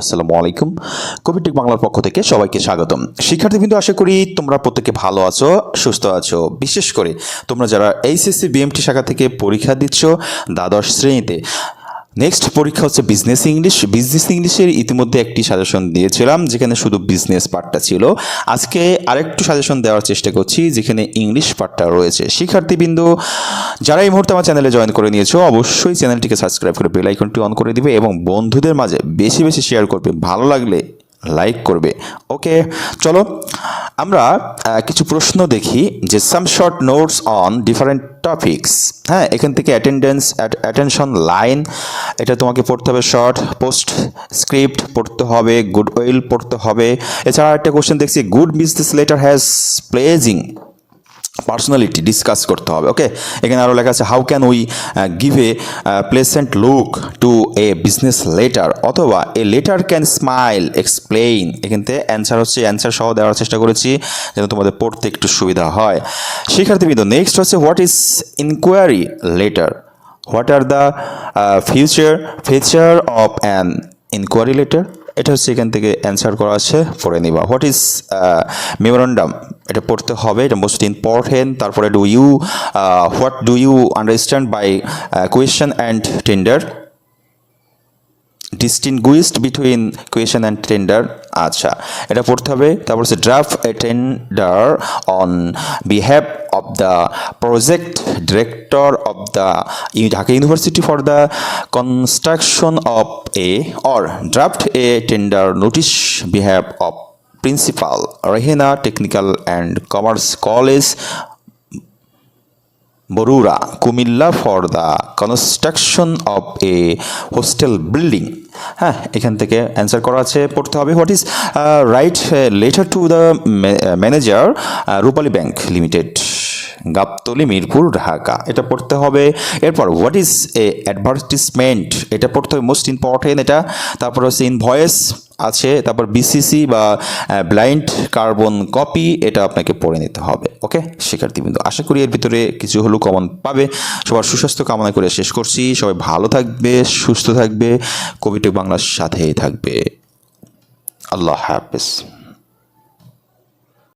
আসসালামু আলাইকুম। কোভিডিক বাংলার পক্ষ থেকে সবাইকে স্বাগতম। শিক্ষার্থীবৃন্দ, আশা করি তোমরা প্রত্যেকে ভালো আছো, সুস্থ আছো। বিশেষ করে তোমরা যারা এইচএসসি, বিএমটি শাখা থেকে পরীক্ষা দিচ্ছ দ্বাদশ শ্রেণীতে নেক্সট পরীক্ষা হচ্ছে বিজনেস ইংলিশ বিজনেস ইংলিশের ইতিমধ্যে একটি সাজেশন দিয়েছিলাম, যেখানে শুধু বিজনেস পার্টটা ছিল। আজকে আরেকটু সাজেশন দেওয়ার চেষ্টা করছি, যেখানে ইংলিশ পার্টটা রয়েছে। শিক্ষার্থীবৃন্দ, যারা এই মুহূর্তে আমার চ্যানেলে জয়েন করে নিয়েছো, অবশ্যই চ্যানেলটিকে সাবস্ক্রাইব করে বেল আইকনটি অন করে দিবে এবং বন্ধুদের মাঝে বেশি বেশি শেয়ার করবে। ভালো লাগলে লাইক করবে। ওকে চলো, আমরা কিছু প্রশ্ন দেখি যে some short notes on different topics হ্যাঁ এখান থেকে অ্যাটেন্ডেন্স অ্যাটেনশন লাইন এটা তোমাকে পড়তে হবে শর্ট পোস্ট স্ক্রিপ্ট পড়তে হবে গুড উইল পড়তে হবে। এছাড়া একটা কোশ্চেন দেখছি good business letter has pleasing personality discuss করতে হবে, ওকে? এখানে আরও লেখা আছে how can we give a pleasant look to a business letter অথবা a letter can smile explain এখান থেকে অ্যান্সার হচ্ছে অ্যান্সার সহ দেওয়ার চেষ্টা করেছি, যেন তোমাদের পড়তে একটু সুবিধা হয়। শিক্ষার্থীবৃন্দ নেক্সট হচ্ছে what is inquiry letter what are the future feature of an inquiry letter এটা হচ্ছে এখান থেকে অ্যান্সার করা আছে, পড়ে নিবা। হোয়াট ইজ মেমোরান্ডাম এটা পড়তে হবে, এটা মোস্ট ইম্পর্টেন্ট তারপরে do you what do you understand by quotation and tender distinguished between quotation and tender আচ্ছা এটা পড়তে হবে, তারপর হচ্ছে draft a tender on behalf of the project director of the Dhaka university for the construction of a or draft a tender notice behalf of principal Rehena technical and commerce college Barura Comilla for the construction of a hostel building হ্যাঁ এখান থেকে answer করা আছে, পড়তে হবে। What is write letter to the manager Rupali bank limited Gabtali, Mirpur, Dhaka. এটা পড়তে হবে। এরপর হোয়াট ইজ এ অ্যাডভার্টিসমেন্ট এটা পড়তে হবে মোস্ট ইম্পর্টেন্ট এটা। তারপর হচ্ছে ইনভয়েস আছে, তারপর বিসিসি বা ব্লাইন্ড কার্বন কপি এটা আপনাকে পড়ে নিতে হবে ওকে শিক্ষার্থীবৃন্দ, আশা করি এর ভিতরে কিছু হলেও কমন পাবে। সবার সুস্বাস্থ্য কামনা করে শেষ করছি। সবাই ভালো থাকবে, সুস্থ থাকবে কবিটি বাংলার সাথেই থাকবে। আল্লাহ হাফেজ।